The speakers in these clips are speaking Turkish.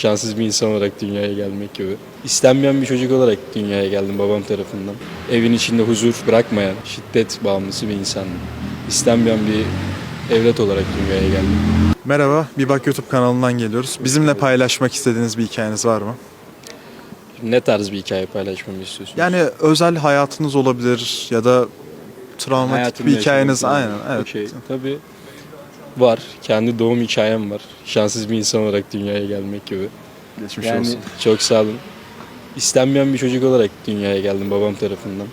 Şanssız bir insan olarak dünyaya gelmek gibi. İstenmeyen bir çocuk olarak dünyaya geldim babam tarafından. Evin içinde huzur bırakmayan, şiddet bağımlısı bir insandım. İstenmeyen bir evlat olarak dünyaya geldim. Merhaba, Bir Bak YouTube kanalından geliyoruz. Bizimle paylaşmak istediğiniz bir hikayeniz var mı? Ne tarz bir hikaye paylaşmamı istiyorsunuz? Yani özel hayatınız olabilir ya da travmatik Hayatımda bir hikayeniz. yaşadığım Aynen, evet. Okey, tabii var. Kendi doğum hikayem var. Şanssız bir insan olarak dünyaya gelmek gibi. Geçmiş Yani olsun. çok sağ olun. İstenmeyen bir çocuk olarak dünyaya geldim babam tarafından.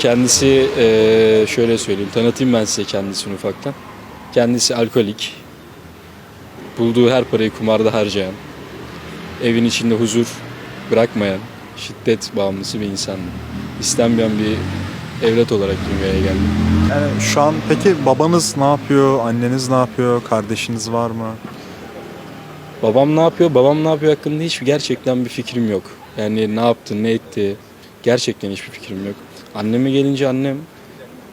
Kendisi eee, şöyle söyleyeyim, tanıtayım ben size kendisini ufaktan. Kendisi alkolik. Bulduğu her parayı kumarda harcayan, evin içinde huzur bırakmayan, şiddet bağımlısı bir insandı. İstenmeyen bir evlat olarak dünyaya geldim. Yani şu an peki babanız ne yapıyor, anneniz ne yapıyor, kardeşiniz var mı? Babam ne yapıyor, babam ne yapıyor hakkında hiç gerçekten bir fikrim yok. Yani ne yaptı, ne etti gerçekten hiçbir fikrim yok. Anneme gelince annem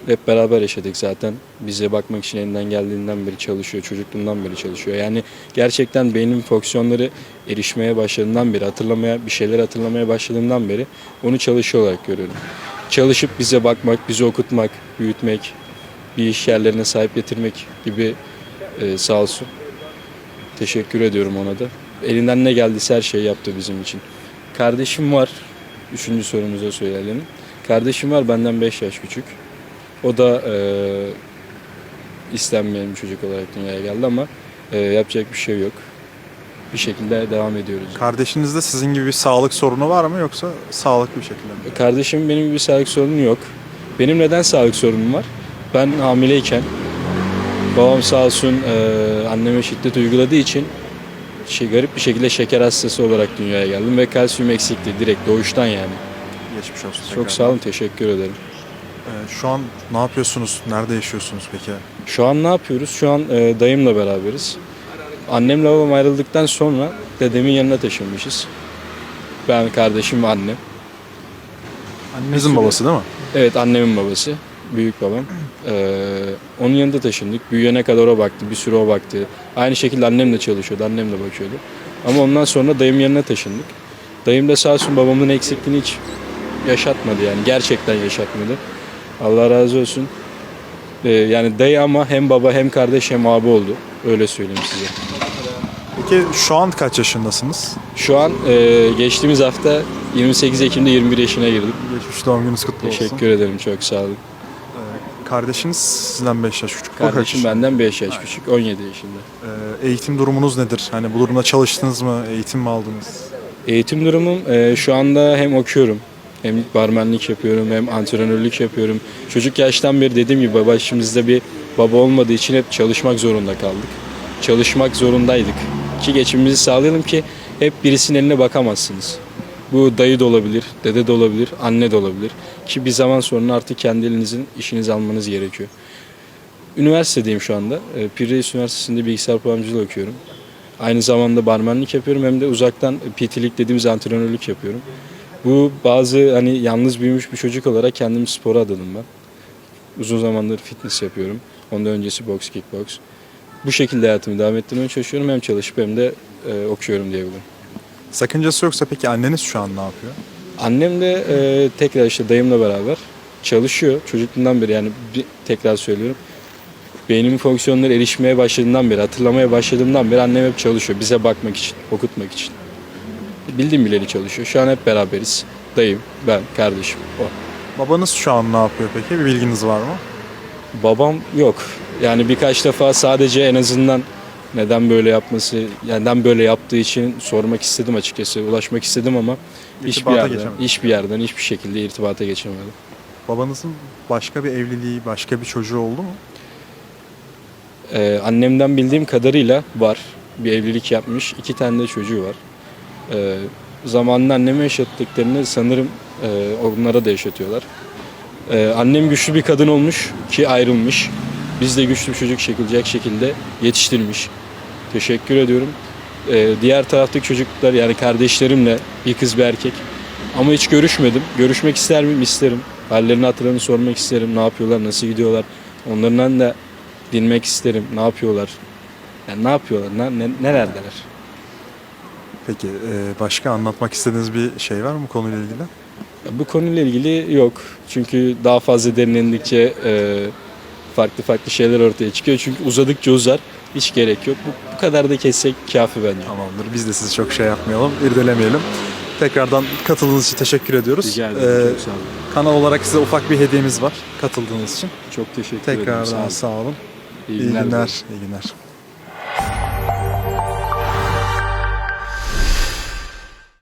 hep beraber yaşadık zaten. Bize bakmak için elinden geldiğinden beri çalışıyor, çocukluğundan beri çalışıyor. Yani gerçekten beynin fonksiyonları erişmeye başladığından beri, hatırlamaya, bir şeyler hatırlamaya başladığından beri onu çalışıyor olarak görüyorum. Çalışıp bize bakmak, bizi okutmak, büyütmek, bir iş yerlerine sahip getirmek gibi e, sağ olsun. Teşekkür ediyorum ona da. Elinden ne geldiyse her şeyi yaptı bizim için. Kardeşim var. Üçüncü sorumuza söyleyelim. Kardeşim var benden 5 yaş küçük. O da e, istenmeyen bir çocuk olarak dünyaya geldi ama e, yapacak bir şey yok. Bir şekilde devam ediyoruz. Kardeşinizde sizin gibi bir sağlık sorunu var mı yoksa sağlıklı bir şekilde mi? Kardeşim benim bir sağlık sorunu yok. Benim neden sağlık sorunum var? Ben hamileyken babam sağ olsun e, anneme şiddet uyguladığı için şey garip bir şekilde şeker hastası olarak dünyaya geldim ve kalsiyum eksikti direkt doğuştan yani. Geçmiş olsun. Çok tekrardan. sağ olun teşekkür ederim. Ee, şu an ne yapıyorsunuz, nerede yaşıyorsunuz peki? Şu an ne yapıyoruz? Şu an e, dayımla beraberiz. Annemle babam ayrıldıktan sonra dedemin yanına taşınmışız. Ben, kardeşim ve annem. Annenizin babası değil mi? Evet annemin babası. Büyük babam. Ee, onun yanında taşındık. Büyüyene kadar o baktı. Bir süre o baktı. Aynı şekilde annem de çalışıyordu. Annem de bakıyordu. Ama ondan sonra dayım yanına taşındık. Dayım da sağ olsun babamın eksikliğini hiç yaşatmadı yani. Gerçekten yaşatmadı. Allah razı olsun. Ee, yani dayı ama hem baba hem kardeş hem abi oldu. Öyle söyleyeyim size. Peki şu an kaç yaşındasınız? Şu an e, geçtiğimiz hafta 28 Ekim'de 21 yaşına girdim. Geçmiş doğum gününüz kutlu olsun. Teşekkür ederim çok sağ olun. Kardeşiniz sizden 5 yaş küçük. O Kardeşim benden 5 yaş küçük. 17 yaşında. Ee, eğitim durumunuz nedir? Hani bu durumda çalıştınız mı? Eğitim mi aldınız? Eğitim durumum e, şu anda hem okuyorum hem barmenlik yapıyorum hem antrenörlük yapıyorum. Çocuk yaştan beri dediğim gibi başımızda bir baba olmadığı için hep çalışmak zorunda kaldık. Çalışmak zorundaydık ki geçimimizi sağlayalım ki hep birisinin eline bakamazsınız. Bu dayı da olabilir, dede de olabilir, anne de olabilir. Ki bir zaman sonra artık kendi elinizin işinizi almanız gerekiyor. Üniversitedeyim şu anda. E, Pir Reis Üniversitesi'nde bilgisayar programcılığı okuyorum. Aynı zamanda barmenlik yapıyorum hem de uzaktan PT'lik dediğimiz antrenörlük yapıyorum. Bu bazı hani yalnız büyümüş bir çocuk olarak kendimi spora adadım ben. Uzun zamandır fitness yapıyorum. Ondan öncesi boks, kickbox. Bu şekilde hayatımı devam ettirmeye çalışıyorum. Hem çalışıp hem de e, okuyorum diyebilirim. Sakıncası yoksa peki anneniz şu an ne yapıyor? Annem de e, tekrar işte dayımla beraber çalışıyor. Çocukluğundan beri yani bir, tekrar söylüyorum. Beynimin fonksiyonları erişmeye başladığından beri, hatırlamaya başladığımdan beri annem hep çalışıyor. Bize bakmak için, okutmak için. Bildiğim bileli çalışıyor. Şu an hep beraberiz. Dayım, ben, kardeşim. O. Babanız şu an ne yapıyor peki? Bir bilginiz var mı? Babam yok. Yani birkaç defa sadece en azından neden böyle yapması, yani neden böyle yaptığı için sormak istedim açıkçası. Ulaşmak istedim ama hiçbir İrtibata yerden, geçemedim. hiçbir yerden, hiçbir şekilde irtibata geçemedim. Babanızın başka bir evliliği, başka bir çocuğu oldu mu? Ee, annemden bildiğim kadarıyla var. Bir evlilik yapmış. iki tane de çocuğu var. Ee, zamanında anneme yaşattıklarını sanırım e, onlara da yaşatıyorlar. Ee, annem güçlü bir kadın olmuş ki ayrılmış. Biz de güçlü bir çocuk çekilecek şekilde yetiştirmiş. Teşekkür ediyorum. Ee, diğer taraftaki çocuklar yani kardeşlerimle bir kız bir erkek. Ama hiç görüşmedim. Görüşmek ister miyim? İsterim. Hallerini hatırlarını sormak isterim. Ne yapıyorlar, nasıl gidiyorlar. Onlardan da dinlemek isterim. Ne yapıyorlar? Yani ne yapıyorlar? Ne, ne- nerelerdeler? Peki e, başka anlatmak istediğiniz bir şey var mı konuyla ilgili? Bu konuyla ilgili yok. Çünkü daha fazla derinlendikçe e, farklı farklı şeyler ortaya çıkıyor. Çünkü uzadıkça uzar. Hiç gerek yok. Bu, bu kadar da kessek kafi bence. Tamamdır. Biz de sizi çok şey yapmayalım, irdelemeyelim. Tekrardan katıldığınız için teşekkür ediyoruz. Rica Ee, ederim. çok sağ olun. kanal olarak size ufak bir hediyemiz var katıldığınız için. Çok teşekkür ederim. Tekrardan Sağ olun. İyi günler. İyi günler.